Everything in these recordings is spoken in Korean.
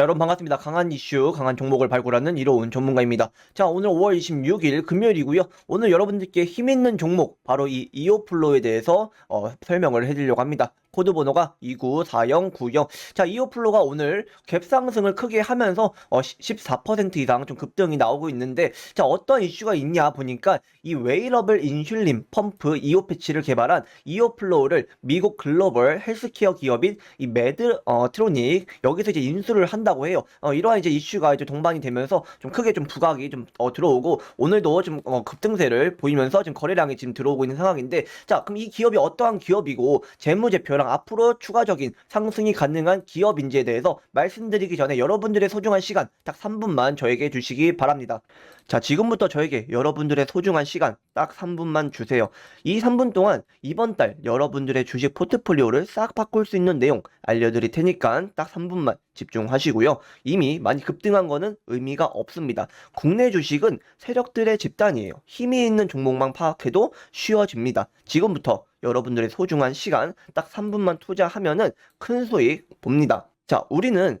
자, 여러분 반갑습니다. 강한 이슈, 강한 종목을 발굴하는 이로운 전문가입니다. 자, 오늘 5월 26일 금요일이고요. 오늘 여러분들께 힘 있는 종목, 바로 이 이오플로에 대해서 어, 설명을 해드리려고 합니다. 코드 번호가 294090. 자, 이오플로가 오늘 갭 상승을 크게 하면서 어, 14% 이상 좀 급등이 나오고 있는데, 자, 어떤 이슈가 있냐 보니까 이 웨이러블 인슐린 펌프 이오 패치를 개발한 이오플로우를 미국 글로벌 헬스케어 기업인 이 매드 어, 트로닉 여기서 이제 인수를 한다고 해요. 어, 이러한 이제 이슈가 이제 동반이 되면서 좀 크게 좀 부각이 좀 어, 들어오고 오늘도 좀 어, 급등세를 보이면서 지금 거래량이 지금 들어오고 있는 상황인데 자 그럼 이 기업이 어떠한 기업이고 재무제표 랑 앞으로 추가적인 상승이 가능한 기업인지에 대해서 말씀드리기 전에 여러분들의 소중한 시간 딱 3분만 저에게 주시기 바랍니다. 자, 지금부터 저에게 여러분들의 소중한 시간 딱 3분만 주세요. 이 3분 동안 이번 달 여러분들의 주식 포트폴리오를 싹 바꿀 수 있는 내용 알려드릴 테니까 딱 3분만 집중하시고요. 이미 많이 급등한 거는 의미가 없습니다. 국내 주식은 세력들의 집단이에요. 힘이 있는 종목만 파악해도 쉬워집니다. 지금부터 여러분들의 소중한 시간 딱 3분만 투자하면은 큰 수익 봅니다. 자, 우리는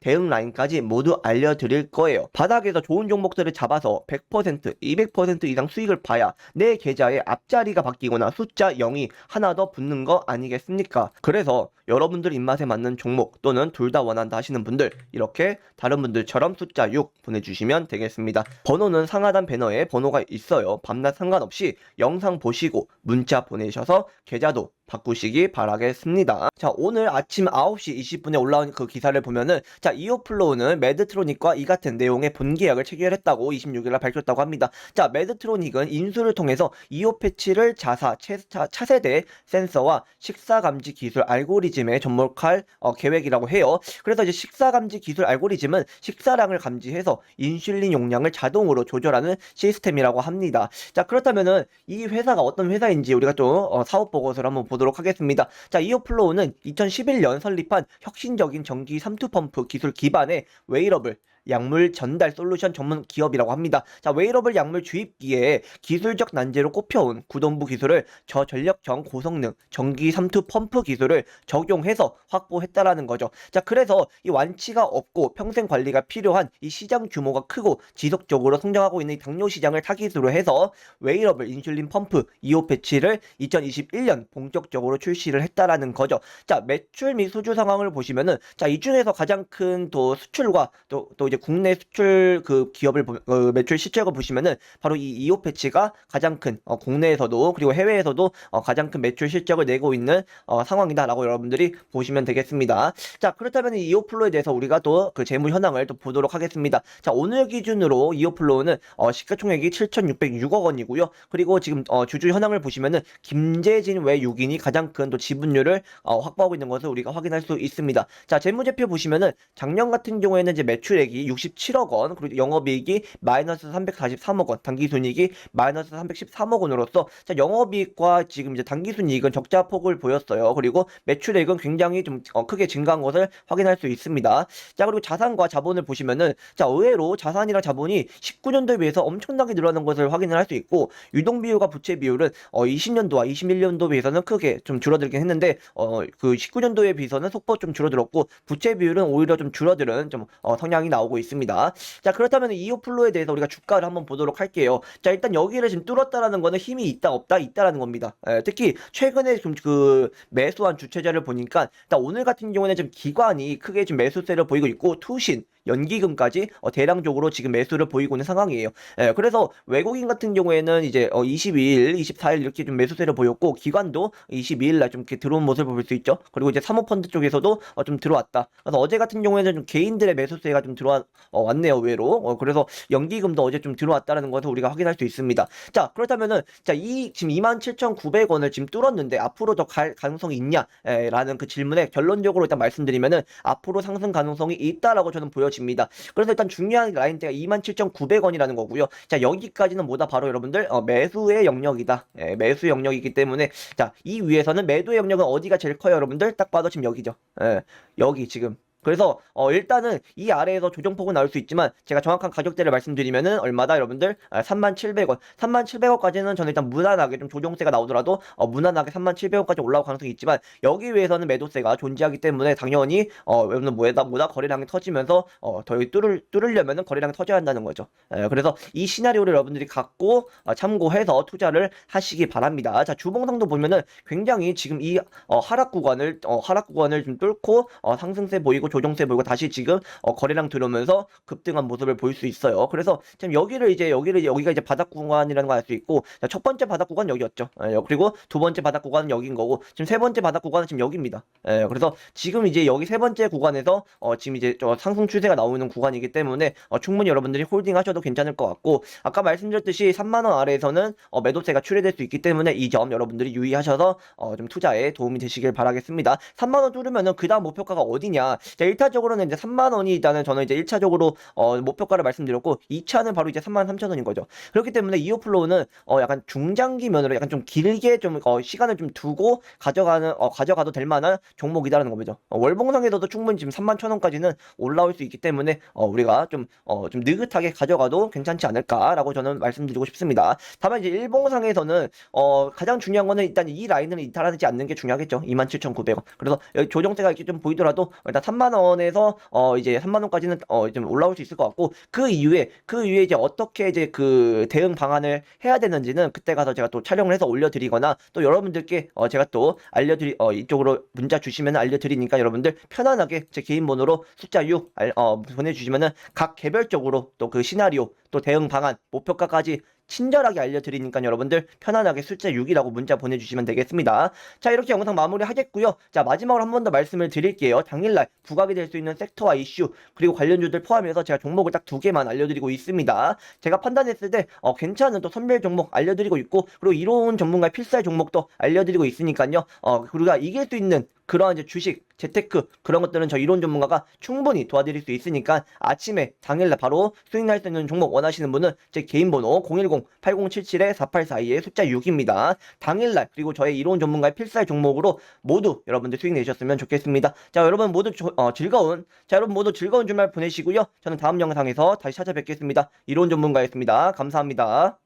대응 라인까지 모두 알려드릴 거예요. 바닥에서 좋은 종목들을 잡아서 100%, 200% 이상 수익을 봐야 내 계좌에 앞자리가 바뀌거나 숫자 0이 하나 더 붙는 거 아니겠습니까? 그래서 여러분들 입맛에 맞는 종목 또는 둘 다 원한다 하시는 분들 이렇게 다른 분들처럼 숫자 6 보내주시면 되겠습니다. 번호는 상하단 배너에 번호가 있어요. 밤낮 상관없이 영상 보시고 문자 보내셔서 계좌도 바꾸시기 바라겠습니다. 자, 오늘 아침 9시 20분에 올라온 그 기사를 보면은 자, 이오플로우는 매드트로닉과 이 같은 내용의 본계약을 체결했다고 26일날 밝혔다고 합니다. 자, 매드트로닉은 인수를 통해서 이오 패치를 자사, 차, 차세대 센서와 식사 감지 기술 알고리즘에 접목할 어, 계획이라고 해요. 그래서 이제 식사 감지 기술 알고리즘은 식사량을 감지해서 인슐린 용량을 자동으로 조절하는 시스템이라고 합니다. 자, 그렇다면은 이 회사가 어떤 회사인지 우리가 좀 어, 사업 보고서를 한번 보도록 하겠습니다. 자, 이오플로우는 2011년 설립한 혁신적인 전기 삼투 펌프 기술 기반의 웨이러블 약물 전달 솔루션 전문 기업이라고 합니다. 자, 웨이러블 약물 주입기에 기술적 난제로 꼽혀온 구동부 기술을 저전력형 고성능 전기 삼투 펌프 기술을 적용해서 확보했다라는 거죠. 자, 그래서 이 완치가 없고 평생 관리가 필요한 이 시장 규모가 크고 지속적으로 성장하고 있는 이 당뇨 시장을 타깃으로 해서 웨이러블 인슐린 펌프 2호 패치를 2021년 본격적으로 출시를 했다라는 거죠. 자, 매출 및 수주 상황을 보시면은 자, 이 중에서 가장 큰 또 수출과 또, 또 이제 국내 수출 그 기업을 보, 어, 매출 실적을 보시면은 바로 이 2호 패치가 가장 큰 어, 국내에서도 그리고 해외에서도 어, 가장 큰 매출 실적을 내고 있는 어, 상황이다라고 여러분들이 보시면 되겠습니다. 자, 그렇다면 이 2호 플로에 대해서 우리가 또 그 재무 현황을 또 보도록 하겠습니다. 자, 오늘 기준으로 2호 플로우는 어, 시가총액이 7,606억 원이고요. 그리고 지금 어, 주주 현황을 보시면은 김재진 외 6인이 가장 큰 또 지분율을 어, 확보하고 있는 것을 우리가 확인할 수 있습니다. 자, 재무제표 보시면은 작년 같은 경우에는 이제 매출액이 67억 원, 그리고 영업이익이 마이너스 343억 원, 당기순이익이 마이너스 313억 원으로서 자, 영업이익과 지금 이제 당기순이익은 적자 폭을 보였어요. 그리고 매출액은 굉장히 좀 어, 크게 증가한 것을 확인할 수 있습니다. 자, 그리고 자산과 자본을 보시면은 자, 의외로 자산이랑 자본이 19년도에 비해서 엄청나게 늘어난 것을 확인을 할 수 있고 유동 비율과 부채 비율은 어, 20년도와 21년도에 비해서는 크게 좀 줄어들긴 했는데 어, 그 19년도에 비해서는 속보 좀 줄어들었고 부채 비율은 오히려 좀 줄어드는 좀 어, 성향이 나오고 있습니다. 자, 그렇다면 이오플로에 대해서 우리가 주가를 한번 보도록 할게요. 자, 일단 여기를 지금 뚫었다라는 거는 힘이 있다 없다 있다라는 겁니다. 예, 특히 최근에 좀 그 매수한 주체자를 보니까 오늘 같은 경우에는 좀 기관이 크게 좀 매수세를 보이고 있고 투신 연기금까지 어, 대량적으로 지금 매수를 보이고 있는 상황이에요. 예, 그래서 외국인 같은 경우에는 이제 어, 22일, 24일 이렇게 좀 매수세를 보였고 기관도 22일 날 좀 이렇게 들어온 모습을 볼 수 있죠. 그리고 이제 사모펀드 쪽에서도 어, 좀 들어왔다. 그래서 어제 같은 경우에는 좀 개인들의 매수세가 좀 들어와 어, 왔네요, 의외로. 어, 그래서 연기금도 어제 좀 들어왔다라는 것을 우리가 확인할 수 있습니다. 자, 그렇다면은 자, 이 지금 27,900원을 지금 뚫었는데 앞으로 더 갈 가능성이 있냐? 에, 라는 그 질문에 결론적으로 일단 말씀드리면은 앞으로 상승 가능성이 있다라고 저는 보여 집니다. 그래서 일단 중요한 라인대가 27,900원이라는 거고요. 자, 여기까지는 뭐다 바로 여러분들 어, 매수의 영역이다. 예, 매수 영역이기 때문에 자, 이 위에서는 매도의 영역은 어디가 제일 커요, 여러분들? 딱 봐도 지금 여기죠. 예, 여기 지금 그래서 어 일단은 이 아래에서 조정폭은 나올 수 있지만 제가 정확한 가격대를 말씀드리면은 얼마다 여러분들 아, 37,700원 37,700원까지는 저는 일단 무난하게 좀 조정세가 나오더라도 어 무난하게 37,700원까지 올라올 가능성이 있지만 여기 위에서는 매도세가 존재하기 때문에 당연히 어 여러분들 뭐에다 뭐다 거래량이 터지면서 어 더 뚫을 뚫으려면은 거래량이 터져야 한다는 거죠. 예, 그래서 이 시나리오를 여러분들이 갖고 어, 참고해서 투자를 하시기 바랍니다. 자 주봉상도 보면은 굉장히 지금 이 어, 하락 구간을 어, 하락 구간을 좀 뚫고 어, 상승세 보이고 조정세 보이고 다시 지금 어, 거래량 들어오면서 급등한 모습을 볼 수 있어요. 그래서 지금 여기를 이제 여기를 여기가 이제 바닥 구간이라는 걸 알 수 있고 자, 첫 번째 바닥 구간 여기였죠. 예, 그리고 두 번째 바닥 구간은 여기인 거고 지금 세 번째 바닥 구간은 지금 여기입니다. 예, 그래서 지금 이제 여기 세 번째 구간에서 어, 지금 이제 저 상승 추세가 나오는 구간이기 때문에 어, 충분히 여러분들이 홀딩 하셔도 괜찮을 것 같고 아까 말씀드렸듯이 3만 원 아래에서는 어, 매도세가 출회될 수 있기 때문에 이 점 여러분들이 유의하셔서 어, 좀 투자에 도움이 되시길 바라겠습니다. 3만 원 뚫으면은 그다음 목표가가 어디냐? 자, 1차적으로는 이제 3만 원이 일단은 저는 이제 1차적으로 어, 목표가를 말씀드렸고 2차는 바로 이제 3만 3천 원인 거죠. 그렇기 때문에 이오플로우는 어, 약간 중장기 면으로 약간 좀 길게 좀 어, 시간을 좀 두고 가져가는 어, 가져가도 될 만한 종목이다라는 거죠. 어, 월봉상에서도 충분히 지금 3만 천 원까지는 올라올 수 있기 때문에 어, 우리가 좀 어, 좀 느긋하게 가져가도 괜찮지 않을까라고 저는 말씀드리고 싶습니다. 다만 이제 일봉상에서는 어, 가장 중요한 거는 일단 이 라인을 이탈하지 않는 게 중요하겠죠. 27,900원. 그래서 조정세가 이렇게 좀 보이더라도 일단 3만 원 에서 어, 이제 3만 원까지는 어, 좀 올라올 수 있을 것 같고 그 이후에 그 이후에 이제 어떻게 이제 그 대응 방안을 해야 되는지는 그때 가서 제가 또 촬영을 해서 올려드리거나 또 여러분들께 어, 제가 또 알려드리 어, 이쪽으로 문자 주시면 알려드리니까 여러분들 편안하게 제 개인 번호로 숫자 6 알, 어, 보내주시면은 각 개별적으로 또 그 시나리오 또 대응 방안 목표가까지 친절하게 알려드리니까 여러분들 편안하게 숫자 6이라고 문자 보내주시면 되겠습니다. 자 이렇게 영상 마무리 하겠고요. 자 마지막으로 한 번 더 말씀을 드릴게요. 당일날 부각이 될 수 있는 섹터와 이슈 그리고 관련주들 포함해서 제가 종목을 딱 두 개만 알려드리고 있습니다. 제가 판단했을 때 어, 괜찮은 또 선별 종목 알려드리고 있고 그리고 이로운 전문가의 필살 종목도 알려드리고 있으니까요. 어, 우리가 이길 수 있는 그러한 이제 주식, 재테크 그런 것들은 저 이론 전문가가 충분히 도와드릴 수 있으니까 아침에 당일날 바로 수익 날 수 있는 종목 원하시는 분은 제 개인 번호 010-8077-4842의 숫자 6입니다. 당일날 그리고 저의 이론 전문가의 필살 종목으로 모두 여러분들 수익 내셨으면 좋겠습니다. 자 여러분 모두 조- 어, 즐거운 자 여러분 모두 즐거운 주말 보내시고요. 저는 다음 영상에서 다시 찾아뵙겠습니다. 이론 전문가였습니다. 감사합니다.